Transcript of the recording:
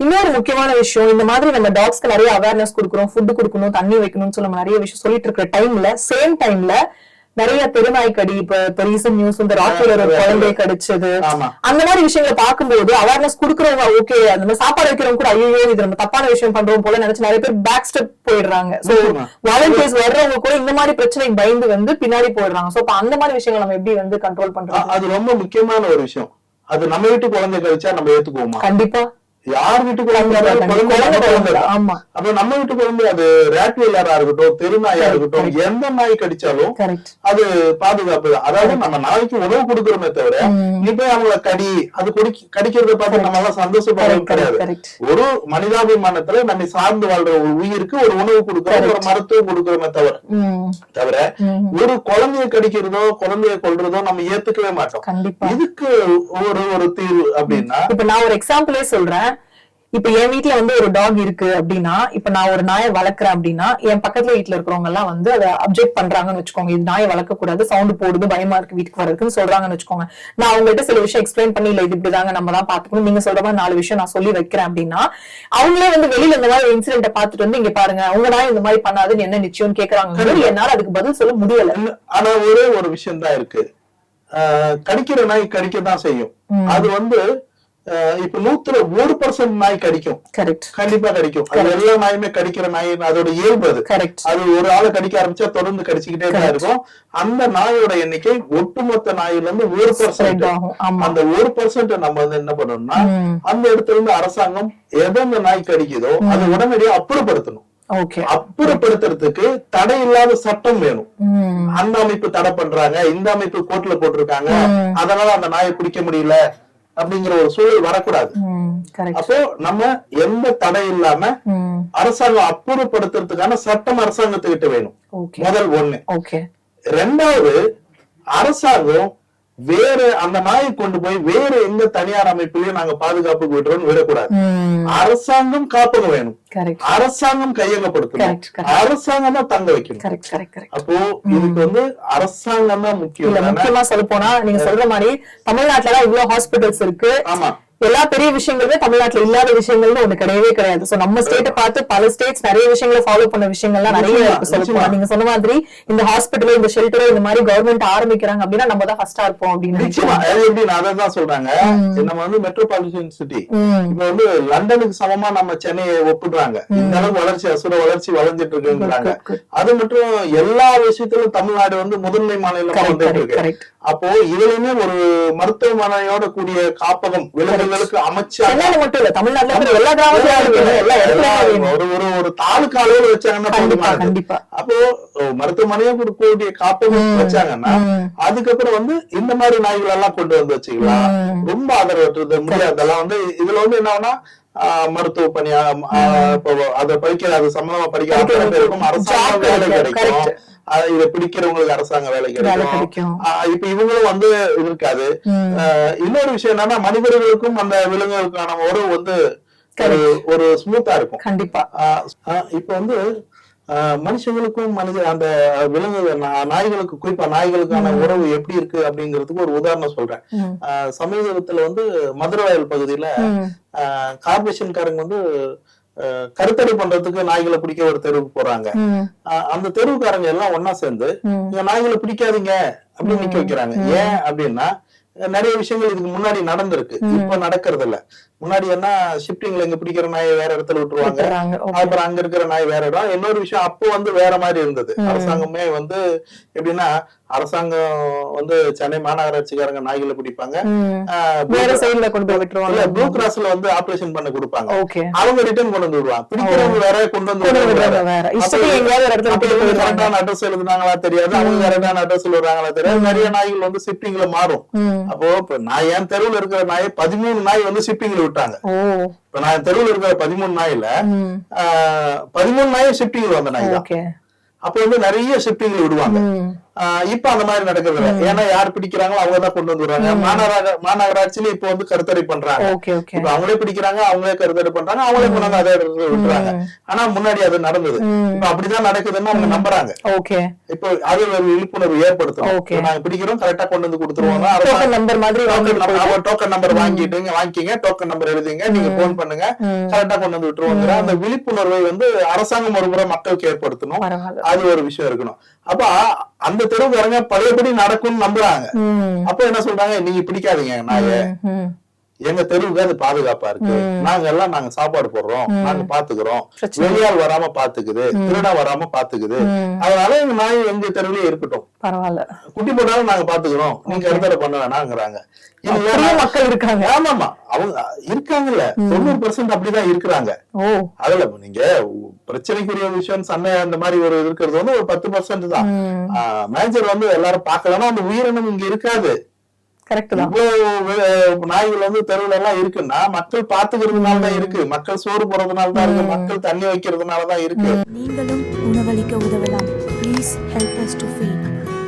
இன்னொரு முக்கியமான விஷயம் இந்த மாதிரி நம்ம டாக்ஸ்க்கு நிறைய அவேர்னஸ் கொடுக்குறோம் ஃபுட் கொடுக்கணும் தண்ணி வைக்கணும்னு சொல்லி நம்ம நிறைய விஷயம் சொல்லிட்டு இருக்கிற டைம்ல சேம் டைம்ல நிறைய தெருநாய் கடி இப்ப இப்ப ரீசன்ட் நியூஸ் இந்த ராக்வீலர் ஒரு குழந்தை கடிச்சது. அந்த மாதிரி விஷயங்களை பார்க்கும்போது அவேர்னஸ் குடுக்கறவங்க ஓகே அந்த மாதிரி சாப்பாடு வைக்கிறவங்க கூட ஐயோ இது நம்ம தப்பான விஷயம் பண்றோம் போல நினைச்சு நிறைய பேர் பேக் ஸ்டெப் போயிடுறாங்க சோ. வாலண்டியர்ஸ் வர்றவங்க கூட இந்த மாதிரி பிரச்சனைக்கு பயந்து வந்து பின்னாடி போயிடுறாங்க. சோ அந்த மாதிரி விஷயங்களை நம்ம எப்படி வந்து கண்ட்ரோல் பண்றோம் அது ரொம்ப முக்கியமான ஒரு விஷயம். அது நம்ம வீட்டு குழந்தை கழிச்சா நம்ம ஏத்துக்குவோமா? கண்டிப்பா. யார் வீட்டு குழந்தை. ஆமா. அப்ப நம்ம வீட்டு குழந்தை அது ரேட்வீலரா இருக்கட்டும் தெருநாயா இருக்கட்டும் எந்த நாய் கடிச்சாலும் அது பாதுகாப்பு. அதாவது நம்ம நாய்க்கு உணவு கொடுக்கறோமே தவிர நீ போய் அவங்கள கடி அது குடி கடிக்கிறத பார்த்து நம்ம எல்லாம் சந்தோஷப்படுறது கிடையாது. ஒரு மனிதாபிமானத்துல நம்மை சார்ந்து வாழ்ற ஒரு உயிருக்கு ஒரு உணவு கொடுக்கறோம் ஒரு மருத்துவம் கொடுக்கறோமே தவிர தவிர ஒரு குழந்தைய கடிக்கிறதோ குழந்தைய கொல்றதோ நம்ம ஏத்துக்கவே மாட்டோம். இதுக்கு ஒரு ஒரு தீர்வு அப்படின்னா இப்ப நான் ஒரு எக்ஸாம்பிளே சொல்றேன். இப்ப என் வீட்ல வந்து ஒரு டாக் இருக்கு அப்படின்னா இப்ப நான் ஒரு நாயை வளர்க்குறேன் அப்படின்னா என் பக்கத்துல வீட்ல இருக்கிறவங்க எல்லாம் வந்து அதை அப்செக்ட் பண்றாங்கன்னு வச்சுக்கோங்க. இது நாயை வளர்க்க கூடாது சவுண்ட் போடுது பயமா இருக்கு வீட்டுக்கு வரதுக்குன்னு சொல்றாங்கன்னு வச்சுக்கோங்க. நான் அவங்ககிட்ட சில விஷயம் எக்ஸ்பிளைன் பண்ணி இல்ல இது இப்படிதாங்க நம்ம தான் பாத்துக்கணும் நீங்க சொல்ற மாதிரி நாலு விஷயம் நான் சொல்லி வைக்கிறேன் அப்படின்னா அவங்களே வந்து வெளியில இந்த மாதிரி இன்சிடென்ட பாத்துட்டு வந்து இங்க பாருங்க உங்க நாய் இந்த மாதிரி பண்ணாதுன்னு என்ன நிச்சயம் கேக்குறாங்க என்னால அதுக்கு பதில் சொல்ல முடியல. ஆனா ஒரே ஒரு விஷயம் தான் இருக்கு. கடிக்கிற நாய் கடிக்க தான் செய்யும் அது வந்து இப்ப நூத்துல ஒரு பர்சன்ட் நாய் கடிக்கும். கரெக்ட் கண்டிப்பா கடிக்கும். அது எல்லா நாயுமே கடிக்கிற நாய் அதோட இயல்பு அது. கரெக்ட் அது ஒரு ஆளை கடிக்க ஆரம்பிச்சா தொடர்ந்து கடிச்சுக்கிட்டே தான் இருக்கும். அந்த நாயோட எண்ணிக்கை ஒட்டுமொத்த நாயில இருந்து ஒரு பர்சன்ட் அந்த ஒரு பர்சன்ட் நம்ம வந்து என்ன பண்ணணும்னா. அந்த இடத்துல இருந்து அரசாங்கம் எதை அந்த நாய் கடிக்குதோ அதை உடனடியா அப்புறப்படுத்தணும். ஓகே அப்புறப்படுத்துறதுக்கு தடை இல்லாத சட்டம் வேணும். அந்த அமைப்பு தடை பண்றாங்க இந்த அமைப்பு கோர்ட்ல போட்டிருக்காங்க. அதனால அந்த நாயை பிடிக்க முடியல. அப்படிங்கிற ஒரு சூழல் வரக்கூடாது. அப்போ நம்ம எந்த தடை இல்லாம அரசாங்கம் அப்புறப்படுத்துறதுக்கான சட்டம் அரசாங்கத்துக்கிட்ட வேணும். முதல் ஒண்ணு. ரெண்டாவது அரசாங்கம் வேற அந்த நாயை கொண்டு போய் வேற எந்த தனியார் அமைப்பிலையும் நாங்க பாதுகாப்புக்கு விடுறோம்னு விடக்கூடாது. அரசாங்கம் காப்பகம் வேணும். அரசாங்கம் கையகப்படுத்தணும். அரசாங்கம் தான் தங்க வைக்கணும். அப்போ இதுக்கு வந்து அரசாங்கம் தான் முக்கியம்? முக்கியமா சொல்ல போனா நீங்க சொல்ற மாதிரி தமிழ்நாட்டுல இவ்வளவு ஹாஸ்பிட்டல்ஸ் இருக்கு. ஆமா. எல்லா பெரிய விஷயங்களுமே தமிழ்நாட்டுல இல்லாத விஷயங்கள்னு ஒண்ணு கிடையவே கிடையாது. சோ நம்ம ஸ்டேட்டை பார்த்து பல ஸ்டேட்ஸ் நிறைய விஷயங்களை ஃபாலோ பண்ண விஷயங்கள்லாம் நிறைய இருக்கு. நீங்க சொன்ன மாதிரி இந்த ஹாஸ்பிட்டல் இந்த ஷெல்டர் இந்த மாதிரி கவர்மெண்ட் ஆரம்பிக்கிறாங்க அப்படின்னா நம்ம தான் ஃபர்ஸ்டா இருப்போம் அப்படின்னு அதான் தான் சொல்றாங்க. நம்ம வந்து மெட்ரோபாலிட்டன் சிட்டி இப்ப வந்து லண்டனுக்கு சமமா நம்ம சென்னையை ஒப்பிடுறாங்க. இந்த அளவுக்கு வளர்ச்சி அசுர வளர்ச்சி வளர்ந்துட்டு இருக்குங்கிறாங்க. அது மட்டும் எல்லா விஷயத்திலும் தமிழ்நாடு வந்து முதன்மை மாநிலமா வந்துட்டு இருக்கு அப்போ இதுலயுமே ஒரு மருத்துவமனையோட கூடிய காப்பகம் விலங்குகளுக்கு அமைச்சா சென்னையில மட்டும் இல்ல தமிழ்நாட்டுல எல்லா வேணும் ஒரு ஒரு ஒரு தாலுக்கா அளவுல வச்சாங்கன்னா கண்டிப்பா அப்போ அஹ், மருத்துவமனையை கொடுக்கக்கூடிய காப்பகம் வச்சாங்கன்னா. அதுக்கப்புறம் வந்து இந்த மாதிரி நாய்கள் எல்லாம் கொண்டு வந்து வச்சுக்கலாம். ரொம்ப ஆதரவற்றது முடியாதெல்லாம் வந்து இதுல வந்து என்னன்னா மருத்துவ பணியா அதை படிக்கிற அது சம்பந்தமா படிக்கிற பேருக்கும் அரசாங்க வேலை கிடைக்கும். இதை பிடிக்கிறவங்களுக்கு அரசாங்க வேலை கிடைக்கும். இப்ப இவங்களும் வந்து இருக்காது. இன்னொரு விஷயம் என்னன்னா மனிதர்களுக்கும் அந்த விலங்குகளுக்கான உறவு வந்து ஒரு ஸ்மூத்தா இருக்கும். கண்டிப்பா. இப்ப வந்து மனுஷங்களுக்கும் மனித அந்த விலங்கு நாய்களுக்கு குறிப்பா நாய்களுக்கான உறவு எப்படி இருக்கு அப்படிங்கிறதுக்கு ஒரு உதாரணம் சொல்றேன். ஆஹ் சமீபத்துல வந்து மதுரவாயல் பகுதியில ம். கார்பரேஷன் காரங்க வந்து கருத்தடை பண்றதுக்கு நாய்களை பிடிக்க ஒரு தெருவுக்கு போறாங்க. அந்த தெருவுக்காரங்க எல்லாம் ஒன்னா சேர்ந்து ம். இங்க நாய்களை பிடிக்காதீங்க அப்படின்னு நிக்க வைக்கிறாங்க. ஏன் அப்படின்னா நிறைய விஷயங்கள் இதுக்கு முன்னாடி நடந்திருக்கு. இப்ப நடக்கிறது இல்ல முன்னாடி என்ன ஷிஃப்டிங்ல இங்க பிடிக்கிற நாயை வேற இடத்துல விட்டுருவாங்க. அப்புறம் அங்க இருக்கிற நாய் வேற இடம். இன்னொரு விஷயம் அப்போ வந்து வேற மாதிரி இருந்தது. அரசாங்கமே வந்து எப்படின்னா அரசாங்கம் வந்து சென்னை மாநகராட்சிக்காரங்க நாய்களை பிடிப்பாங்க. வேற சைடுல கொண்டு போய் விட்டுருவாங்க. ப்ளூ கிராஸ்ல வந்து ஆபரேஷன் பண்ண கொடுப்பாங்க. ஓகே. அவங்க ரிட்டர்ன் கொண்டு வந்து விடுவாங்க. பிடிக்கிறவங்க வேற கொண்டு வந்து கரெக்டான அட்ரஸ் எழுதுனாங்களா தெரியாது. அவங்க கரெக்டான அட்ரஸ் எழுதுறாங்களா தெரியாது. நிறைய நாய்கள் வந்து ஷிஃப்டிங்ல மாறும். அப்போ இப்ப நான் என் தெருவுல இருக்கிற நாய் பதிமூணு நாய் வந்து ஷிஃப்டிங்ல விட்டாங்க. இப்ப நான் தெருவுல இருக்கிற பதிமூணு நாயில பதிமூணு நாய் ஷிஃப்டிங்ல வந்த நாய் தான். ஓகே. அப்போ வந்து நிறைய ஷிஃப்டிங்ல விடுவாங்க. இப்ப அந்த மாதிரி நடக்கிறது இல்ல ஏன்னா யார் பிடிக்கிறாங்களோ அவங்க தான் கொண்டு வந்து விடுறாங்க மாநகராக மாநகராட்சியில இப்ப வந்து கருத்தடை பண்றாங்க. Okay okay. இப்ப அவங்களே பிடிக்கிறாங்க அவங்களே கருத்தடை பண்றாங்க அவங்களே கொண்டு வந்து அதே இடத்துல விட்டுறாங்க. ஆனா முன்னாடி அது நடந்தது. இப்ப அப்படிதான் நடக்குதுன்னு அவங்க நம்புறாங்க. ஓகே. இப்போ அது ஒரு விழிப்புணர்வு. இப்ப நாங்க பிடிக்கிறோம் கரெக்டா கொண்டு வந்து டோக்கன் நம்பர் மாதிரி வாங்கிட்டு டோக்கன் நம்பர் வாங்கிட்டுங்க வாங்கிக்கிங்க டோக்கன் நம்பர் எழுதிங்க நீங்க போன் பண்ணுங்க கரெக்டா கொண்டு வந்து விட்டுருவோங்கிற அந்த விழிப்புணர்வை வந்து அரசாங்கம் ஒரு முறை மக்களுக்கு ஏற்படுத்தணும். அது ஒரு விஷயம் இருக்கணும். அப்ப அந்த தெருவுக்காரங்க பழையபடி நடக்கும்னு நம்புறாங்க. அப்ப என்ன சொல்றாங்க? நீங்க பிடிக்காதீங்க நாய எங்க தெருவுக்கு அது பாதுகாப்பா இருக்கு. நாங்க எல்லாம் நாங்க சாப்பாடு போடுறோம். நாங்க பாத்துக்கிறோம். வெளியால் வராம பாத்துக்குது. திருடா வராம பாத்துக்குது. அதனால எங்க நாய் எங்க தெருவுலயே இருக்கட்டும். பரவாயில்ல. குட்டி போட்டாலும் நாங்க பாத்துக்கிறோம். நீங்க கருத்தடை பண்ண வேணாங்கிறாங்க. மக்கள் இருக்காங்க. ஆமாமா அவங்க இருக்காங்கல்ல. தொண்ணூறு பெர்சென்ட் அப்படிதான் இருக்கிறாங்க. ஓ. அதுல நீங்க பிரச்சனைக்குரிய விஷயம் சண்டை அந்த மாதிரி ஒரு இருக்கிறது வந்து ஒரு பத்து பர்சன்ட் தான். மேஜர் வந்து எல்லாரும் பார்க்கலன்னா அந்த உயிரினம் இங்க இருக்காது. இவ்வளவு வே- நாய்கள் வந்து தெருவுல எல்லாம் இருக்குன்னா மக்கள் பாத்துக்கிறதுனால தான் இருக்கு. மக்கள் சோறு போடுறதுனால தான் இருக்கு. மக்கள் தண்ணி வைக்கிறதுனால தான் இருக்கு. நீங்களும் உணவளிக்க உதவலாம். Please help us to feed.